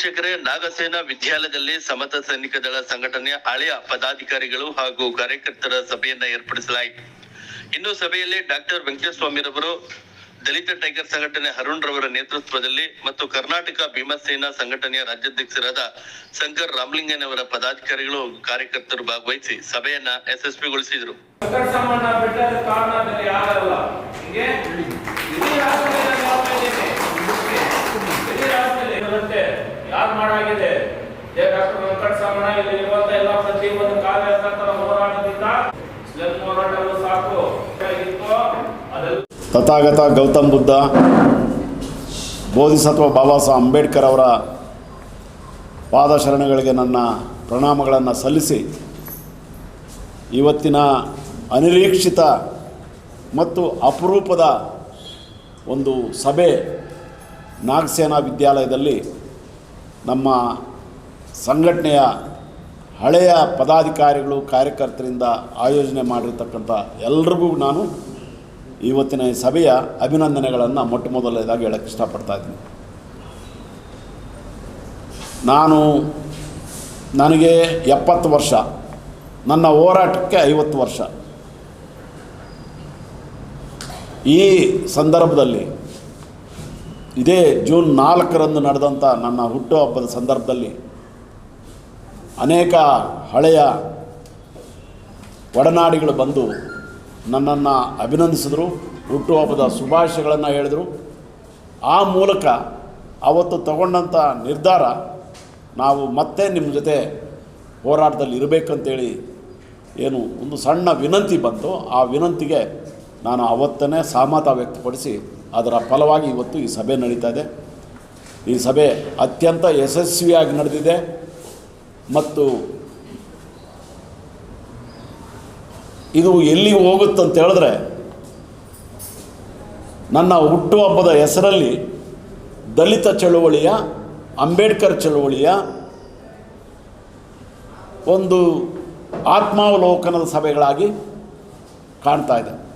ವೀಕ್ಷಕರೇ, ನಾಗಸೇನಾ ವಿದ್ಯಾಲಯದಲ್ಲಿ ಸಮತ ಸೈನಿಕ ದಳ ಸಂಘಟನೆ ಹಳೆಯ ಪದಾಧಿಕಾರಿಗಳು ಹಾಗೂ ಕಾರ್ಯಕರ್ತರ ಸಭೆಯನ್ನ ಏರ್ಪಡಿಸಲಾಯಿತು. ಇನ್ನು ಸಭೆಯಲ್ಲಿ ಡಾಕ್ಟರ್ ವೆಂಕಟಸ್ವಾಮಿರವರು, ದಲಿತ ಟೈಗರ್ ಸಂಘಟನೆ ಅರುಣ್ ರವರ ನೇತೃತ್ವದಲ್ಲಿ ಮತ್ತು ಕರ್ನಾಟಕ ಭೀಮಸೇನಾ ಸಂಘಟನೆಯ ರಾಜ್ಯಾಧ್ಯಕ್ಷರಾದ ಶಂಕರ್ ರಾಮಲಿಂಗನವರ ಪದಾಧಿಕಾರಿಗಳು ಕಾರ್ಯಕರ್ತರು ಭಾಗವಹಿಸಿ ಸಭೆಯನ್ನ ಯಶಸ್ವಿಗೊಳಿಸಿದರು ಸಂಕಟ ಸಂಬಂಧ ಬೆಟ್ಟದ ಕಾರಣ ಬೇರೆ ಯಾರಲ್ಲ ಹೀಗೆ ಇಡೀ ರಾಷ್ಟ್ರದಲ್ಲಿ ನಾನು ಹೇಳ್ತಾ ಇದ್ದೀನಿ. ಇಡೀ ರಾಷ್ಟ್ರದಲ್ಲಿ ಇರುವಂತೆ ಯಾರು ಮಾಡಾಗಿದೆ ಆಗಿದೆ. ಡಾಕ್ಟರ್ ವೆಂಕಟ ಸಾಮಣ್ಣ ಇಲ್ಲಿ ಇರುವಂತ ಎಲ್ಲ ಒಂದು ಕಾರ್ಯಕರ್ತರ ಹೋರಾಟದಿಂದ ಸ್ಲಂ ಹೋರಾಟಗಳು ಸಾಕು. ತಥಾಗತ ಗೌತಮ್ ಬುದ್ಧ, ಬೋಧಿಸತ್ವ ಬಾಬಾ ಸಾಹೇಬ್ ಅಂಬೇಡ್ಕರ್ ಅವರ ಪಾದಶರಣಗಳಿಗೆ ನನ್ನ ಪ್ರಣಾಮಗಳನ್ನು ಸಲ್ಲಿಸಿ ಇವತ್ತಿನ ಅನಿರೀಕ್ಷಿತ ಮತ್ತು ಅಪರೂಪದ ಒಂದು ಸಭೆ ನಾಗಸೇನಾ ವಿದ್ಯಾಲಯದಲ್ಲಿ ನಮ್ಮ ಸಂಘಟನೆಯ ಹಳೆಯ ಪದಾಧಿಕಾರಿಗಳು, ಕಾರ್ಯಕರ್ತರಿಂದ ಆಯೋಜನೆ ಮಾಡಿರ್ತಕ್ಕಂಥ ಎಲ್ರಿಗೂ ನಾನು ಇವತ್ತಿನ ಸಭೆಯ ಅಭಿನಂದನೆಗಳನ್ನು ಮೊಟ್ಟ ಮೊದಲನೇದಾಗಿ ಹೇಳಕ್ಕೆ ಇಷ್ಟಪಡ್ತಾ ಇದ್ದೀನಿ. ನಾನು ನನಗೆ ಎಪ್ಪತ್ತು ವರ್ಷ, ನನ್ನ ಹೋರಾಟಕ್ಕೆ ಐವತ್ತು ವರ್ಷ. ಈ ಸಂದರ್ಭದಲ್ಲಿ ಇದೇ ಜೂನ್ ನಾಲ್ಕರಂದು ನಡೆದಂಥ ನನ್ನ ಹುಟ್ಟುಹಬ್ಬದ ಸಂದರ್ಭದಲ್ಲಿ ಅನೇಕ ಹಳೆಯ ಒಡನಾಡಿಗಳು ಬಂದು ನನ್ನನ್ನು ಅಭಿನಂದಿಸಿದರು ಹುಟ್ಟುಹಬ್ಬದ ಶುಭಾಶಯಗಳನ್ನು ಹೇಳಿದರು. ಆ ಮೂಲಕ ಅವತ್ತು ತಗೊಂಡಂಥ ನಿರ್ಧಾರ ನಾವು ಮತ್ತೆ ನಿಮ್ಮ ಜೊತೆ ಹೋರಾಟದಲ್ಲಿ ಇರಬೇಕಂತೇಳಿ ಏನು ಒಂದು ಸಣ್ಣ ವಿನಂತಿ ಬಂತು. ಆ ವಿನಂತಿಗೆ ನಾನು ಅವತ್ತನೇ ಸಹಮತ ವ್ಯಕ್ತಪಡಿಸಿ ಅದರ ಫಲವಾಗಿ ಇವತ್ತು ಈ ಸಭೆ ನಡೀತಾ ಇದೆ. ಈ ಸಭೆ ಅತ್ಯಂತ ಯಶಸ್ವಿಯಾಗಿ ನಡೆದಿದೆ. ಮತ್ತು ಇದು ಎಲ್ಲಿಗೆ ಹೋಗುತ್ತಂತ ಹೇಳಿದ್ರೆ, ನನ್ನ ಹುಟ್ಟುಹಬ್ಬದ ಹೆಸರಲ್ಲಿ ದಲಿತ ಚಳುವಳಿಯ, ಅಂಬೇಡ್ಕರ್ ಚಳುವಳಿಯ ಒಂದು ಆತ್ಮಾವಲೋಕನದ ಸಭೆಗಳಾಗಿ ಕಾಣ್ತಾ ಇದೆ.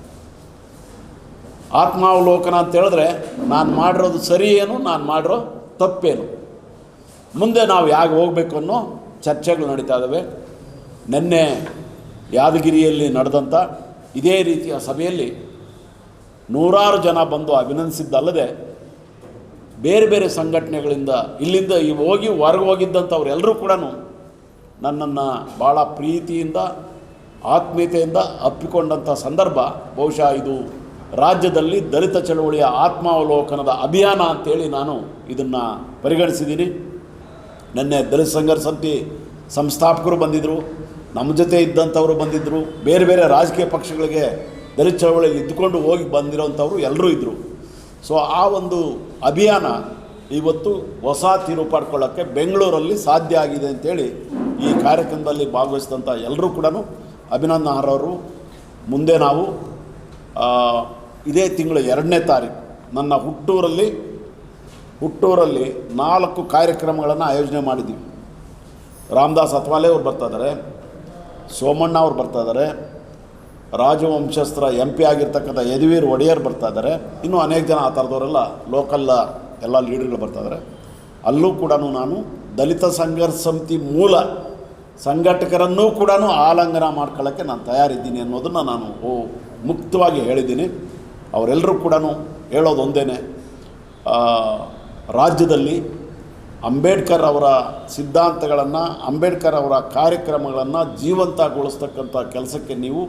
ಆತ್ಮಾವಲೋಕನ ಅಂತ ಹೇಳಿದ್ರೆ ನಾನು ಮಾಡಿರೋದು ಸರಿ ಏನು ನಾನು ಮಾಡಿರೋ ತಪ್ಪೇನು? ಮುಂದೆ ನಾವು ಯಾಕೆ ಹೋಗಬೇಕು ಅನ್ನೋ ಚರ್ಚೆಗಳು ನಡೀತಾ ಇದ್ದಾವೆ ನಿನ್ನೆ ಯಾದಗಿರಿಯಲ್ಲಿ ನಡೆದಂಥ ಇದೇ ರೀತಿಯ ಸಭೆಯಲ್ಲಿ ನೂರಾರು ಜನ ಬಂದು ಅಭಿನಂದಿಸಿದ್ದಲ್ಲದೆ ಬೇರೆ ಬೇರೆ ಸಂಘಟನೆಗಳಿಂದ ಇಲ್ಲಿಂದ ಈ ಹೋಗಿ ಹೊರಗೆ ಹೋಗಿದ್ದಂಥವ್ರೆಲ್ಲರೂ ಕೂಡ ನನ್ನನ್ನು ಭಾಳ ಪ್ರೀತಿಯಿಂದ, ಆತ್ಮೀಯತೆಯಿಂದ ಅಪ್ಪಿಕೊಂಡಂಥ ಸಂದರ್ಭ ಬಹುಶಃ ಇದು ರಾಜ್ಯದಲ್ಲಿ ದಲಿತ ಚಳವಳಿಯ ಆತ್ಮಾವಲೋಕನದ ಅಭಿಯಾನ ಅಂತೇಳಿ ನಾನು ಇದನ್ನು ಪರಿಗಣಿಸಿದ್ದೀನಿ. ನಿನ್ನೆ ದಲಿತ ಸಂಘರ್ಷ ಸಮಿತಿ ಸಂಸ್ಥಾಪಕರು ಬಂದಿದ್ದರು ನಮ್ಮ ಜೊತೆ ಇದ್ದಂಥವರು ಬಂದಿದ್ದರು ಬೇರೆ ಬೇರೆ ರಾಜಕೀಯ ಪಕ್ಷಗಳಿಗೆ ದಲಿತ ಚಳವಳಿಯಲ್ಲಿ ಇದ್ದುಕೊಂಡು ಹೋಗಿ ಬಂದಿರೋಂಥವ್ರು ಎಲ್ಲರೂ ಇದ್ದರು ಸೊ ಆ ಒಂದು ಅಭಿಯಾನ ಇವತ್ತು ಹೊಸ ತೀರು ಪಡ್ಕೊಳ್ಳೋಕ್ಕೆ ಬೆಂಗಳೂರಲ್ಲಿ ಸಾಧ್ಯ ಆಗಿದೆ ಅಂತೇಳಿ ಈ ಕಾರ್ಯಕ್ರಮದಲ್ಲಿ ಭಾಗವಹಿಸಿದಂಥ ಎಲ್ಲರೂ ಕೂಡ ಅಭಿನಂದನಾರ್ಹರು. ಮುಂದೆ ನಾವು ಇದೇ ತಿಂಗಳು ಎರಡನೇ ತಾರೀಕು ನನ್ನ ಹುಟ್ಟೂರಲ್ಲಿ ಹುಟ್ಟೂರಲ್ಲಿ ನಾಲ್ಕು ಕಾರ್ಯಕ್ರಮಗಳನ್ನು ಆಯೋಜನೆ ಮಾಡಿದ್ದೀವಿ ರಾಮದಾಸ್ ಅತ್ವಾಲೆ ಅವ್ರು ಬರ್ತಾ ಇದ್ದಾರೆ ಸೋಮಣ್ಣ ಅವ್ರು ಬರ್ತಾ ಇದ್ದಾರೆ ರಾಜವಂಶಸ್ತ್ರ ಎಂ ಪಿ ಆಗಿರ್ತಕ್ಕಂಥ ಯದುವೀರ್ ಒಡೆಯರ್ ಬರ್ತಾ ಇದ್ದಾರೆ ಇನ್ನೂ ಅನೇಕ ಜನ ಆ ಥರದವರೆಲ್ಲ ಲೋಕಲ್ ಎಲ್ಲ ಲೀಡರ್ಗಳು ಬರ್ತಾ ಇದ್ದಾರೆ ಅಲ್ಲೂ ಕೂಡ ನಾನು ದಲಿತ ಸಂಘರ್ಷ ಸಮಿತಿ ಮೂಲ ಸಂಘಟಕರನ್ನೂ ಕೂಡ ಆಲಂಘನ ಮಾಡ್ಕೊಳ್ಳೋಕ್ಕೆ ನಾನು ತಯಾರಿದ್ದೀನಿ ಅನ್ನೋದನ್ನು ನಾನು ಓ ಮುಕ್ತವಾಗಿ ಹೇಳಿದ್ದೀನಿ. ಅವರೆಲ್ಲರೂ ಕೂಡ ಹೇಳೋದು ಒಂದೇ ರಾಜ್ಯದಲ್ಲಿ ಅಂಬೇಡ್ಕರ್ ಅವರ ಸಿದ್ಧಾಂತಗಳನ್ನು, ಅಂಬೇಡ್ಕರ್ ಅವರ ಕಾರ್ಯಕ್ರಮಗಳನ್ನು ಜೀವಂತಗೊಳಿಸ್ತಕ್ಕಂಥ ಕೆಲಸಕ್ಕೆ ನೀವು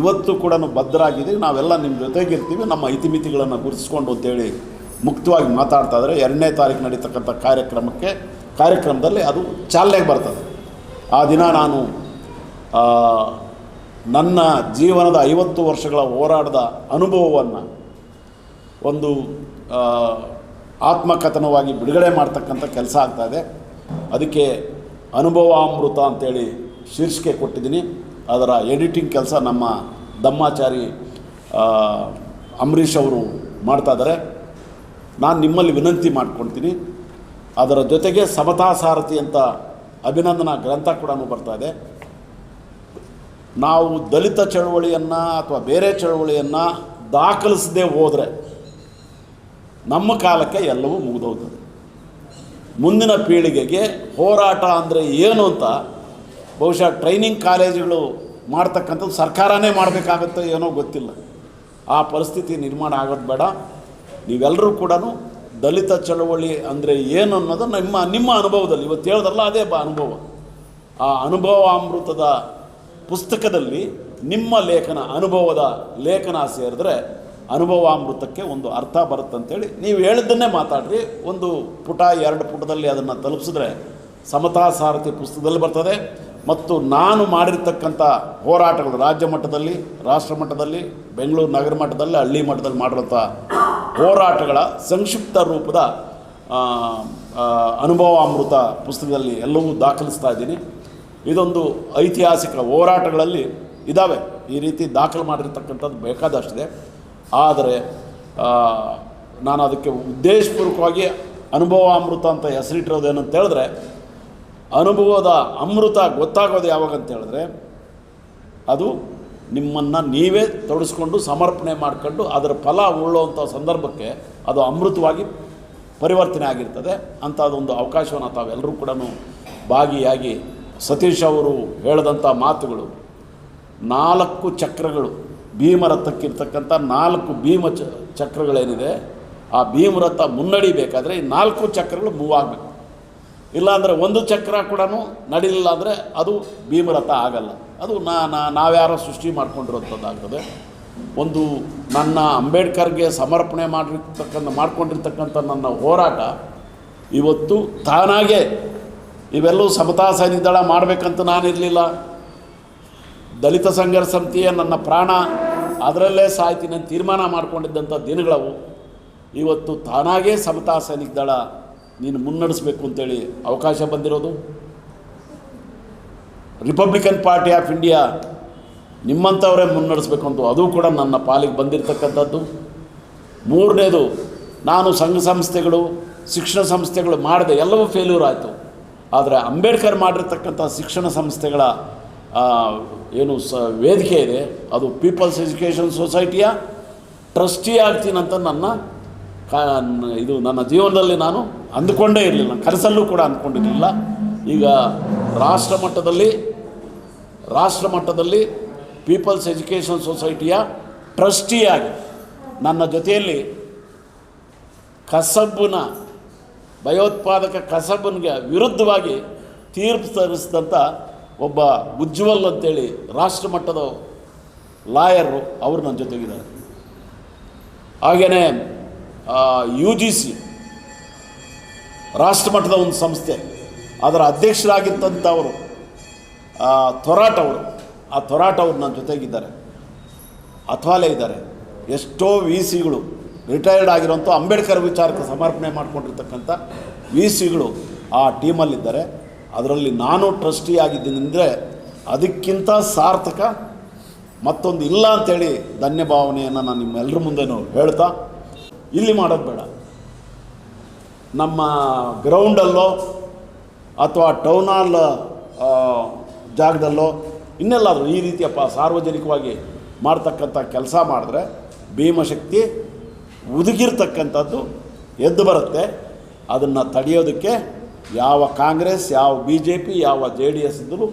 ಇವತ್ತು ಕೂಡ ಬದ್ಧರಾಗಿದ್ದೀವಿ ನಾವೆಲ್ಲ ನಿಮ್ಮ ಜೊತೆಗಿರ್ತೀವಿ ನಮ್ಮ ಇತಿಮಿತಿಗಳನ್ನು ಗುರುತಿಸ್ಕೊಂಡು ಅಂತೇಳಿ ಮುಕ್ತವಾಗಿ ಮಾತಾಡ್ತಾ ಇದ್ದಾರೆ. ಎರಡನೇ ತಾರೀಕು ನಡೀತಕ್ಕಂಥ ಕಾರ್ಯಕ್ರಮಕ್ಕೆ, ಕಾರ್ಯಕ್ರಮದಲ್ಲಿ ಅದು ಚಾಲನೆಗೆ ಬರ್ತದೆ. ಆ ದಿನ ನಾನು ನನ್ನ ಜೀವನದ ಐವತ್ತು ವರ್ಷಗಳ ಹೋರಾಟದ ಅನುಭವವನ್ನು ಒಂದು ಆತ್ಮಕಥನವಾಗಿ ಬಿಡುಗಡೆ ಮಾಡ್ತಕ್ಕಂಥ ಕೆಲಸ ಆಗ್ತಾಯಿದೆ ಅದಕ್ಕೆ ಅನುಭವಾಮೃತ ಅಂತೇಳಿ ಶೀರ್ಷಿಕೆ ಕೊಟ್ಟಿದ್ದೀನಿ. ಅದರ ಎಡಿಟಿಂಗ್ ಕೆಲಸ ನಮ್ಮ ದಮ್ಮಾಚಾರಿ ಅಂಬರೀಷ್ ಅವರು ಮಾಡ್ತಾಯಿದ್ದಾರೆ ನಾನು ನಿಮ್ಮಲ್ಲಿ ವಿನಂತಿ ಮಾಡ್ಕೊಳ್ತೀನಿ. ಅದರ ಜೊತೆಗೆ ಸಮತಾ ಸಾರಥಿ ಅಂತ ಅಭಿನಂದನಾ ಗ್ರಂಥ ಕೂಡ ಬರ್ತಾ ಇದೆ. ನಾವು ದಲಿತ ಚಳುವಳಿಯನ್ನು ಅಥವಾ ಬೇರೆ ಚಳುವಳಿಯನ್ನು ದಾಖಲಿಸದೆ ಹೋದರೆ ನಮ್ಮ ಕಾಲಕ್ಕೆ ಎಲ್ಲವೂ ಮುಗಿದೋಗ್ತದೆ. ಮುಂದಿನ ಪೀಳಿಗೆಗೆ ಹೋರಾಟ ಅಂದರೆ ಏನು ಅಂತ ಬಹುಶಃ ಟ್ರೈನಿಂಗ್ ಕಾಲೇಜುಗಳು ಮಾಡ್ತಕ್ಕಂಥದ್ದು ಸರ್ಕಾರನೇ ಮಾಡಬೇಕಾಗುತ್ತೋ ಏನೋ ಗೊತ್ತಿಲ್ಲ. ಆ ಪರಿಸ್ಥಿತಿ ನಿರ್ಮಾಣ ಆಗೋದು ಬೇಡ. ನೀವೆಲ್ಲರೂ ಕೂಡ ದಲಿತ ಚಳವಳಿ ಅಂದರೆ ಏನು ಅನ್ನೋದು ನಿಮ್ಮ ನಿಮ್ಮ ಅನುಭವದಲ್ಲಿ. ಇವತ್ತು ಹೇಳೋದಲ್ಲ, ಅದೇ ಬ ಅನುಭವ. ಆ ಅನುಭವಾಮೃತದ ಪುಸ್ತಕದಲ್ಲಿ ನಿಮ್ಮ ಲೇಖನ ಅನುಭವದ ಲೇಖನ ಸೇರಿದ್ರೆ ಅನುಭವಾಮೃತಕ್ಕೆ ಒಂದು ಅರ್ಥ ಬರುತ್ತಂತೇಳಿ ನೀವು ಹೇಳಿದ್ದನ್ನೇ ಮಾತಾಡ್ರಿ. ಒಂದು ಪುಟ, ಎರಡು ಪುಟದಲ್ಲಿ ಅದನ್ನು ತಲುಪಿಸಿದ್ರೆ ಸಮತಾ ಸಾರಥಿ ಪುಸ್ತಕದಲ್ಲಿ ಬರ್ತದೆ. ಮತ್ತು ನಾನು ಮಾಡಿರ್ತಕ್ಕಂಥ ಹೋರಾಟಗಳು ರಾಜ್ಯ ಮಟ್ಟದಲ್ಲಿ, ರಾಷ್ಟ್ರ ಮಟ್ಟದಲ್ಲಿ, ಬೆಂಗಳೂರು ನಗರ ಮಟ್ಟದಲ್ಲಿ, ಹಳ್ಳಿ ಮಟ್ಟದಲ್ಲಿ ಮಾಡಿರುವಂಥ ಹೋರಾಟಗಳ ಸಂಕ್ಷಿಪ್ತ ರೂಪದ ಅನುಭವ ಅಮೃತ ಪುಸ್ತಕದಲ್ಲಿ ಎಲ್ಲವೂ ದಾಖಲಿಸ್ತಾ ಇದ್ದೀನಿ. ಇದೊಂದು ಐತಿಹಾಸಿಕ ಹೋರಾಟಗಳಲ್ಲಿ ಇದ್ದಾವೆ ಈ ರೀತಿ ದಾಖಲು ಮಾಡಿರ್ತಕ್ಕಂಥದ್ದು ಬೇಕಾದಷ್ಟಿದೆ. ಆದರೆ ನಾನು ಅದಕ್ಕೆ ಉದ್ದೇಶಪೂರ್ವಕವಾಗಿ ಅನುಭವ ಅಮೃತ ಅಂತ ಹೆಸರಿಟ್ಟಿರೋದೇನಂತ ಹೇಳಿದ್ರೆ, ಅನುಭವದ ಅಮೃತ ಗೊತ್ತಾಗೋದು ಯಾವಾಗ ಅಂತ ಹೇಳಿದ್ರೆ, ಅದು ನಿಮ್ಮನ್ನು ನೀವೇ ತೊಡಸ್ಕೊಂಡು ಸಮರ್ಪಣೆ ಮಾಡ್ಕೊಂಡು ಅದರ ಫಲ ಉಳ್ಳುವಂಥ ಸಂದರ್ಭಕ್ಕೆ ಅದು ಅಮೃತವಾಗಿ ಪರಿವರ್ತನೆ ಆಗಿರ್ತದೆ. ಅಂಥದ್ದೊಂದು ಅವಕಾಶವನ್ನು ತಾವೆಲ್ಲರೂ ಕೂಡ ಭಾಗಿಯಾಗಿ ಸತೀಶ್ ಅವರು ಹೇಳಿದಂಥ ಮಾತುಗಳು, ನಾಲ್ಕು ಚಕ್ರಗಳು, ಭೀಮರಥಕ್ಕಿರ್ತಕ್ಕಂಥ ನಾಲ್ಕು ಭೀಮ ಚ, ಚಕ್ರಗಳೇನಿದೆ, ಆ ಭೀಮರಥ ಮುನ್ನಡಿಬೇಕಾದ್ರೆ ಈ ನಾಲ್ಕು ಚಕ್ರಗಳು ಮೂವ್ ಆಗಬೇಕು. ಇಲ್ಲಾಂದರೆ ಒಂದು ಚಕ್ರ ಕೂಡ ನಡೀಲಿಲ್ಲ ಅಂದರೆ ಅದು ಭೀಮರಥ ಆಗಲ್ಲ. ಅದು ನಾ, ನಾವ್ಯಾರೋ ಸೃಷ್ಟಿ ಮಾಡ್ಕೊಂಡಿರೋಂಥದ್ದಾಗ್ತದೆ. ಒಂದು ನನ್ನ ಅಂಬೇಡ್ಕರ್ಗೆ ಸಮರ್ಪಣೆ ಮಾಡಿರ್ತಕ್ಕಂಥ, ಮಾಡ್ಕೊಂಡಿರ್ತಕ್ಕಂಥ ನನ್ನ ಹೋರಾಟ ಇವತ್ತು ತಾನಾಗೆ ಇವೆಲ್ಲವೂ ಸಮತಾ ಸೈನಿಕ ದಳ ಮಾಡಬೇಕಂತ ನಾನಿರಲಿಲ್ಲ. ದಲಿತ ಸಂಘರ್ಷ ಸಮಿತಿಯ ನನ್ನ ಪ್ರಾಣ. ಅದರಲ್ಲೇ ಸಾಯ್ತೀನಿ ಅಂತ ತೀರ್ಮಾನ ಮಾಡಿಕೊಂಡಿದ್ದಂಥ ದಿನಗಳವು. ಇವತ್ತು ತಾನಾಗೇ ಸಮತಾ ಸೈನಿಕ ದಳ ನೀನು ಮುನ್ನಡೆಸಬೇಕು ಅಂತೇಳಿ ಅವಕಾಶ ಬಂದಿರೋದು. ರಿಪಬ್ಲಿಕನ್ ಪಾರ್ಟಿ ಆಫ್ ಇಂಡಿಯಾ ನಿಮ್ಮಂಥವರೇ ಮುನ್ನಡೆಸಬೇಕು ಅಂತ ಅದು ಕೂಡ ನನ್ನ ಪಾಲಿಗೆ ಬಂದಿರತಕ್ಕಂಥದ್ದು. ಮೂರನೇದು, ನಾನು ಸಂಘ ಸಂಸ್ಥೆಗಳು, ಶಿಕ್ಷಣ ಸಂಸ್ಥೆಗಳು ಮಾಡಿದೆ ಎಲ್ಲವೂ ಫೇಲ್ಯೂರ್ ಆಯಿತು. ಆದರೆ ಅಂಬೇಡ್ಕರ್ ಮಾಡಿರ್ತಕ್ಕಂಥ ಶಿಕ್ಷಣ ಸಂಸ್ಥೆಗಳ ಏನು ಸ, ವೇದಿಕೆ ಇದೆ. ಅದು ಪೀಪಲ್ಸ್ ಎಜುಕೇಷನ್ ಸೊಸೈಟಿಯ ಟ್ರಸ್ಟಿ ಆಗ್ತೀನಂತ ನನ್ನ ಇದು ನನ್ನ ಜೀವನದಲ್ಲಿ ನಾನು ಅಂದುಕೊಂಡೇ ಇರಲಿಲ್ಲ. ಕನಸಲ್ಲೂ ಕೂಡ ಅಂದ್ಕೊಂಡಿರಲಿಲ್ಲ. ಈಗ ರಾಷ್ಟ್ರ ಮಟ್ಟದಲ್ಲಿ ರಾಷ್ಟ್ರ ಮಟ್ಟದಲ್ಲಿ ಪೀಪಲ್ಸ್ ಎಜುಕೇಷನ್ ಸೊಸೈಟಿಯ ಟ್ರಸ್ಟಿಯಾಗಿ ನನ್ನ ಜೊತೆಯಲ್ಲಿ ಕಸಬ್ಬಿನ ಭಯೋತ್ಪಾದಕ ಕಸಬನಿಗೆ ವಿರುದ್ಧವಾಗಿ ತೀರ್ಪು ತರಿಸಿದಂಥ ಒಬ್ಬ ಉಜ್ವಲ್ ಅಂತೇಳಿ ರಾಷ್ಟ್ರ ಮಟ್ಟದ ಲಾಯರು ಅವರು ನನ್ನ ಜೊತೆಗಿದ್ದಾರೆ. ಹಾಗೆಯೇ ಯು ಜಿ ಸಿ ರಾಷ್ಟ್ರಮಟ್ಟದ ಒಂದು ಸಂಸ್ಥೆ, ಅದರ ಅಧ್ಯಕ್ಷರಾಗಿದ್ದಂಥವರು ಥೊರಾಟ್ ಅವರು, ಆ ಥೊರಾಟ್ ಅವರು ನನ್ನ ಜೊತೆಗಿದ್ದಾರೆ. ಅಥವಾಲೆ ಇದ್ದಾರೆ. ಎಷ್ಟೋ ವಿ ಸಿಗಳು ರಿಟೈರ್ಡ್ ಆಗಿರೋಂಥ ಅಂಬೇಡ್ಕರ್ ವಿಚಾರಕ್ಕೆ ಸಮರ್ಪಣೆ ಮಾಡಿಕೊಂಡಿರ್ತಕ್ಕಂಥ ವಿ ಸಿಗಳು ಆ ಟೀಮಲ್ಲಿದ್ದಾರೆ. ಅದರಲ್ಲಿ ನಾನು ಟ್ರಸ್ಟಿ ಆಗಿದ್ದೀನೆಂದರೆ ಅದಕ್ಕಿಂತ ಸಾರ್ಥಕ ಮತ್ತೊಂದು ಇಲ್ಲ ಅಂಥೇಳಿ ಧನ್ಯ ಭಾವನೆಯನ್ನು ನಾನು ನಿಮ್ಮೆಲ್ಲರ ಮುಂದೆನೂ ಹೇಳ್ತಾ, ಇಲ್ಲಿ ಮಾಡೋದು ಬೇಡ. ನಮ್ಮ ಗ್ರೌಂಡಲ್ಲೋ ಅಥವಾ ಟೌನ್ ಹಾಲ್ ಜಾಗದಲ್ಲೋ ಇನ್ನೆಲ್ಲಾದರೂ ಈ ರೀತಿಯಪ್ಪ ಸಾರ್ವಜನಿಕವಾಗಿ ಮಾಡ್ತಕ್ಕಂಥ ಕೆಲಸ ಮಾಡಿದ್ರೆ ಭೀಮಶಕ್ತಿ ಉದುಗಿರ್ತಕ್ಕಂಥದ್ದು ಎದ್ದು ಬರುತ್ತೆ. ಅದನ್ನು ತಡೆಯೋದಕ್ಕೆ ಯಾವ ಕಾಂಗ್ರೆಸ್, ಯಾವ ಬಿ ಜೆ ಪಿ ಯಾವ ಜೆ ಡಿ ಎಸ್ ಇದ್ದರೂ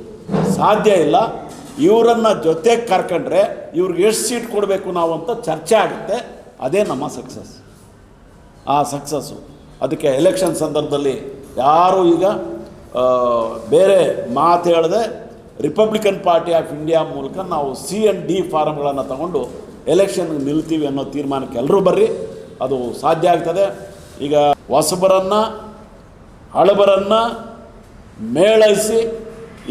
ಸಾಧ್ಯ ಇಲ್ಲ. ಇವರನ್ನು ಜೊತೆಗೆ ಕರ್ಕೊಂಡ್ರೆ ಇವ್ರಿಗೆ ಎಷ್ಟು ಸೀಟ್ ಕೊಡಬೇಕು ನಾವು ಅಂತ ಚರ್ಚೆ ಆಗುತ್ತೆ. ಅದೇ ನಮ್ಮ ಸಕ್ಸಸ್ ಆ ಸಕ್ಸಸ್ಸು ಅದಕ್ಕೆ ಎಲೆಕ್ಷನ್ ಸಂದರ್ಭದಲ್ಲಿ ಯಾರೂ ಈಗ ಬೇರೆ ಮಾತು ಹೇಳದೆ ರಿಪಬ್ಲಿಕನ್ ಪಾರ್ಟಿ ಆಫ್ ಇಂಡಿಯಾ ಮೂಲಕ ನಾವು ಸಿ ಆ್ಯಂಡ್ ಡಿ ಫಾರಮ್ಗಳನ್ನು ತಗೊಂಡು ಎಲೆಕ್ಷನ್ಗೆ ನಿಲ್ತೀವಿ ಅನ್ನೋ ತೀರ್ಮಾನಕ್ಕೆ ಎಲ್ಲರೂ ಬರ್ರಿ. ಅದು ಸಾಧ್ಯ ಆಗ್ತದೆ. ಈಗ ಹೊಸಬರನ್ನು, ಹಳಬರನ್ನು ಮೇಳೈಸಿ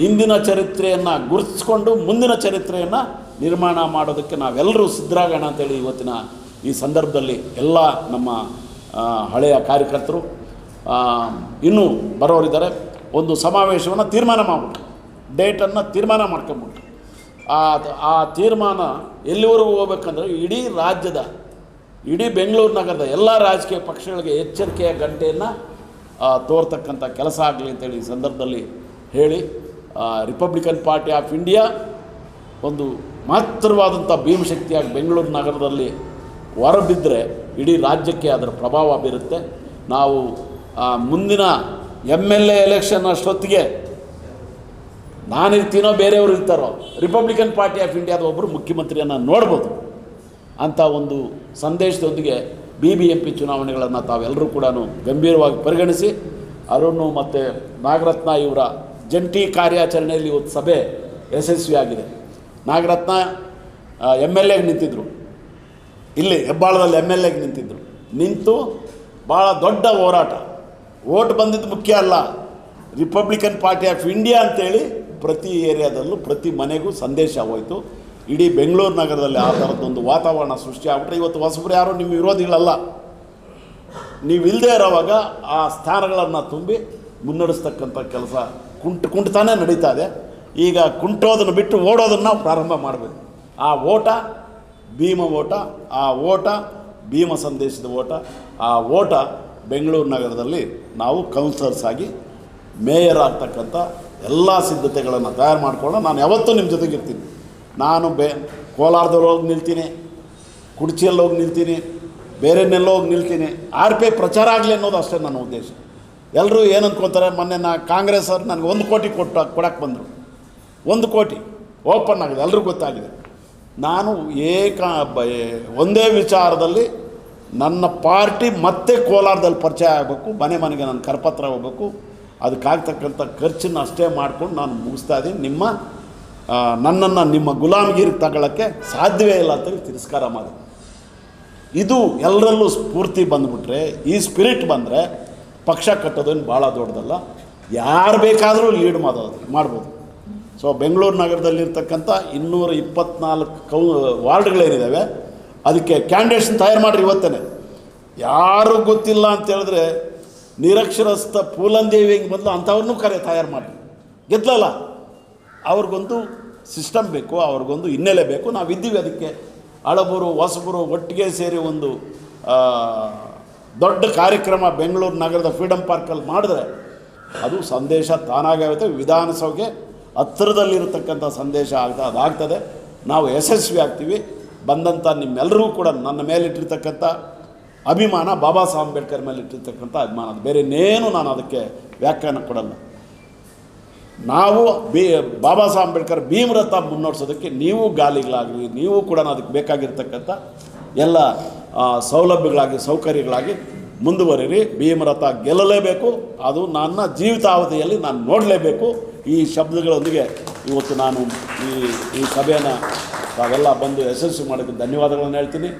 ಇಂದಿನ ಚರಿತ್ರೆಯನ್ನು ಗುರುತಿಸ್ಕೊಂಡು ಮುಂದಿನ ಚರಿತ್ರೆಯನ್ನು ನಿರ್ಮಾಣ ಮಾಡೋದಕ್ಕೆ ನಾವೆಲ್ಲರೂ ಸಿದ್ಧರಾಗೋಣ ಅಂತೇಳಿ ಇವತ್ತಿನ ಈ ಸಂದರ್ಭದಲ್ಲಿ ಎಲ್ಲ ನಮ್ಮ ಹಳೆಯ ಕಾರ್ಯಕರ್ತರು ಇನ್ನೂ ಬರೋರಿದ್ದಾರೆ. ಒಂದು ಸಮಾವೇಶವನ್ನು ತೀರ್ಮಾನ ಮಾಡ್ಬಿಟ್ಟು, ಡೇಟನ್ನು ತೀರ್ಮಾನ ಮಾಡ್ಕೊಂಬಿಟ್ಟು. ಆ ಆ ತೀರ್ಮಾನ ಎಲ್ಲಿವರೆಗೂ ಹೋಗ್ಬೇಕಂದ್ರೆ ಇಡೀ ರಾಜ್ಯದ, ಇಡೀ ಬೆಂಗಳೂರು ನಗರದ ಎಲ್ಲ ರಾಜಕೀಯ ಪಕ್ಷಗಳಿಗೆ ಎಚ್ಚರಿಕೆಯ ಗಂಟೆಯನ್ನು ತೋರ್ತಕ್ಕಂಥ ಕೆಲಸ ಆಗಲಿ ಅಂತೇಳಿ ಈ ಸಂದರ್ಭದಲ್ಲಿ ಹೇಳಿ ರಿಪಬ್ಲಿಕನ್ ಪಾರ್ಟಿ ಆಫ್ ಇಂಡಿಯಾ ಒಂದು ಮಹತ್ತರವಾದಂಥ ಭೀಮಶಕ್ತಿಯಾಗಿ ಬೆಂಗಳೂರು ನಗರದಲ್ಲಿ ಹೊರಬಿದ್ದರೆ ಇಡೀ ರಾಜ್ಯಕ್ಕೆ ಅದರ ಪ್ರಭಾವ ಬೀರುತ್ತೆ. ನಾವು ಮುಂದಿನ ಎಂ ಎಲ್ ಎ ಎಲೆಕ್ಷನ್ ಅಷ್ಟೊತ್ತಿಗೆ ನಾನಿರ್ತೀನೋ ಬೇರೆಯವರು ಇರ್ತಾರೋ ರಿಪಬ್ಲಿಕನ್ ಪಾರ್ಟಿ ಆಫ್ ಇಂಡಿಯಾದ ಒಬ್ಬರು ಮುಖ್ಯಮಂತ್ರಿಯನ್ನು ನೋಡ್ಬೋದು. ಅಂಥ ಒಂದು ಸಂದೇಶದೊಂದಿಗೆ ಬಿ ಬಿ ಎಂ ಪಿ ಚುನಾವಣೆಗಳನ್ನು ತಾವೆಲ್ಲರೂ ಕೂಡ ಗಂಭೀರವಾಗಿ ಪರಿಗಣಿಸಿ, ಅರುಣ್ ಮತ್ತು ನಾಗರತ್ನ ಇವರ ಜಂಟಿ ಕಾರ್ಯಾಚರಣೆಯಲ್ಲಿ ಇವತ್ತು ಸಭೆ ಯಶಸ್ವಿಯಾಗಿದೆ. ನಾಗರತ್ನ ಎಂ ಎಲ್ ಎಗೆ ನಿಂತಿದ್ದರು ಇಲ್ಲಿ ಹೆಬ್ಬಾಳದಲ್ಲಿ ಎಂ ಎಲ್ ಎಗೆ ನಿಂತಿದ್ದರು ನಿಂತು ಭಾಳ ದೊಡ್ಡ ಹೋರಾಟ. ಓಟ್ ಬಂದಿದ್ದು ಮುಖ್ಯ ಅಲ್ಲ. ರಿಪಬ್ಲಿಕನ್ ಪಾರ್ಟಿ ಆಫ್ ಇಂಡಿಯಾ ಅಂತೇಳಿ ಪ್ರತಿ ಏರಿಯಾದಲ್ಲೂ ಪ್ರತಿ ಮನೆಗೂ ಸಂದೇಶ ಹೋಯಿತು. ಇಡೀ ಬೆಂಗಳೂರು ನಗರದಲ್ಲಿ ಆ ಥರದ್ದೊಂದು ವಾತಾವರಣ ಸೃಷ್ಟಿ ಆಗ್ಬಿಟ್ರೆ ಇವತ್ತು ಹೊಸಬ್ರು ಯಾರು ನಿಮ್ಮ ವಿರೋಧಿಗಳಲ್ಲ. ನೀವು ಇಲ್ಲದೆ ಇರೋವಾಗ ಆ ಸ್ಥಾನಗಳನ್ನು ತುಂಬಿ ಮುನ್ನಡೆಸ್ತಕ್ಕಂಥ ಕೆಲಸ ಕುಂಟ್ ಕುಂಟ್ತಾನೆ ನಡೀತಾ ಇದೆ. ಈಗ ಕುಂಟೋದನ್ನು ಬಿಟ್ಟು ಓಡೋದನ್ನು ನಾವು ಪ್ರಾರಂಭ ಮಾಡಬೇಕು. ಆ ಓಟ, ಭೀಮ ಓಟ, ಆ ಓಟ, ಭೀಮ ಸಂದೇಶದ ಓಟ, ಆ ಓಟ ಬೆಂಗಳೂರು ನಗರದಲ್ಲಿ ನಾವು ಕೌನ್ಸಿಲರ್ಸ್ ಆಗಿ ಮೇಯರ್ ಆಗ್ತಕ್ಕಂಥ ಎಲ್ಲ ಸಿದ್ಧತೆಗಳನ್ನು ತಯಾರು ಮಾಡಿಕೊಂಡು ನಾನು ಯಾವತ್ತೂ ನಿಮ್ಮ ಜೊತೆಗಿರ್ತೀನಿ. ನಾನು ಬೇ ಕೋಲಾರದಲ್ಲಿ ಹೋಗಿ ನಿಲ್ತೀನಿ ಕುಡ್ಚಿಯಲ್ಲಿ ಹೋಗಿ ನಿಲ್ತೀನಿ, ಬೇರೆನೆಲ್ಲೋ ಹೋಗಿ ನಿಲ್ತೀನಿ. ಆರ್ ಪಿ ಐ ಪ್ರಚಾರ ಆಗಲಿ ಅನ್ನೋದು ಅಷ್ಟೇ ನನ್ನ ಉದ್ದೇಶ. ಎಲ್ಲರೂ ಏನು ಅಂದ್ಕೊತಾರೆ ಮೊನ್ನೆ ನಾ ಕಾಂಗ್ರೆಸ್ ಅವ್ರು ನನಗೆ ಒಂದು ಕೋಟಿ ಕೊಟ್ಟು ಕೊಡಕ್ಕೆ ಬಂದರು. ಒಂದು ಕೋಟಿ ಓಪನ್ ಆಗಿದೆ. ಎಲ್ರಿಗೂ ಗೊತ್ತಾಗಿದೆ. ನಾನು ಏಕ ಒಂದೇ ವಿಚಾರದಲ್ಲಿ ನನ್ನ ಪಾರ್ಟಿ ಮತ್ತೆ ಕೋಲಾರದಲ್ಲಿ ಪರಿಚಯ ಆಗಬೇಕು. ಮನೆ ಮನೆಗೆ ನನ್ನ ಕರಪತ್ರ ಹೋಗ್ಬೇಕು. ಅದಕ್ಕಾಗ್ತಕ್ಕಂಥ ಖರ್ಚನ್ನು ಅಷ್ಟೇ ಮಾಡ್ಕೊಂಡು ನಾನು ಮುಗಿಸ್ತಾ ಇದ್ದೀನಿ. ನಿಮ್ಮ ನನ್ನನ್ನು ನಿಮ್ಮ ಗುಲಾಮಗಿರಿ ತಗೊಳ್ಳೋಕ್ಕೆ ಸಾಧ್ಯವೇ ಇಲ್ಲ ಅಂತ ತಿರಸ್ಕಾರ ಮಾಡಿ. ಇದು ಎಲ್ಲರಲ್ಲೂ ಸ್ಫೂರ್ತಿ ಬಂದುಬಿಟ್ರೆ, ಈ ಸ್ಪಿರಿಟ್ ಬಂದರೆ ಪಕ್ಷ ಕಟ್ಟೋದೇನು ಭಾಳ ದೊಡ್ಡದಲ್ಲ. ಯಾರು ಬೇಕಾದರೂ ಲೀಡ್ ಮಾಡೋದು ಮಾಡ್ಬೋದು. ಸೊ ಬೆಂಗಳೂರು ನಗರದಲ್ಲಿರ್ತಕ್ಕಂಥ ಇನ್ನೂರ ಇಪ್ಪತ್ನಾಲ್ಕು ಕೌ ವಾರ್ಡ್ಗಳೇನಿದ್ದಾವೆ ಅದಕ್ಕೆ ಕ್ಯಾಂಡಿಡೇಟ್ಸ್ನ ತಯಾರು ಮಾಡಿರಿ ಇವತ್ತೇ ಯಾರು ಗೊತ್ತಿಲ್ಲ ಅಂತ ಹೇಳಿದ್ರೆ ಪೂಲಂದೇವಿ ಹಿಂಗೆ ಬದಲು ಅಂಥವ್ರನ್ನೂ ಕರೆ ತಯಾರು ಮಾಡಿ ಗೆದ್ಲಲ್ಲ? ಅವ್ರಿಗೊಂದು ಸಿಸ್ಟಮ್ ಬೇಕು, ಅವ್ರಿಗೊಂದು ಹಿನ್ನೆಲೆ ಬೇಕು. ನಾವು ಇದ್ದೀವಿ ಅದಕ್ಕೆ. ಹಳಬರು ಹೊಸಬರು ಒಟ್ಟಿಗೆ ಸೇರಿ ಒಂದು ದೊಡ್ಡ ಕಾರ್ಯಕ್ರಮ ಬೆಂಗಳೂರು ನಗರದ ಫ್ರೀಡಮ್ ಪಾರ್ಕಲ್ಲಿ ಮಾಡಿದ್ರೆ ಅದು ಸಂದೇಶ ತಾನಾಗುತ್ತೆ ವಿಧಾನಸಭೆಗೆ ಹತ್ತಿರದಲ್ಲಿರತಕ್ಕಂಥ ಸಂದೇಶ ಆಗ್ತಾ, ಅದಾಗ್ತದೆ. ನಾವು ಯಶಸ್ವಿ ಆಗ್ತೀವಿ. ಬಂದಂಥ ನಿಮ್ಮೆಲ್ಲರಿಗೂ ಕೂಡ ನನ್ನ ಮೇಲಿಟ್ಟಿರ್ತಕ್ಕಂಥ ಅಭಿಮಾನ ಬಾಬಾ ಸಾಹೇಬ್ ಅಂಬೇಡ್ಕರ್ ಮೇಲೆ ಇಟ್ಟಿರ್ತಕ್ಕಂಥ ಅಭಿಮಾನ. ಅದು ಬೇರೆ ಇನ್ನೇನು ನಾನು ಅದಕ್ಕೆ ವ್ಯಾಖ್ಯಾನ ಕೊಡಲ್ಲ. ನಾವು ಬಿ, ಬಾಬಾ ಸಾಹೇಬ್ ಅಂಬೇಡ್ಕರ್ ಭೀಮರಥ ಮುನ್ನಡೆಸೋದಕ್ಕೆ ನೀವು ಗಾಲಿಗಳಾಗಲಿ ನೀವು ಕೂಡ ಅದಕ್ಕೆ ಬೇಕಾಗಿರ್ತಕ್ಕಂಥ ಎಲ್ಲ ಸೌಲಭ್ಯಗಳಾಗಿ, ಸೌಕರ್ಯಗಳಾಗಿ ಮುಂದುವರಿರಿ. ಭೀಮರಥ ಗೆಲ್ಲಲೇಬೇಕು. ಅದು ನನ್ನ ಜೀವಿತಾವಧಿಯಲ್ಲಿ ನಾನು ನೋಡಲೇಬೇಕು. ಈ ಶಬ್ದಗಳೊಂದಿಗೆ ಇವತ್ತು ನಾನು ಈ ಈ ಸಭೆಯನ್ನು ತಾವೆಲ್ಲ ಬಂದು ಯಶಸ್ವಿ ಮಾಡೋಕ್ಕೆ ಧನ್ಯವಾದಗಳನ್ನು ಹೇಳ್ತೀನಿ.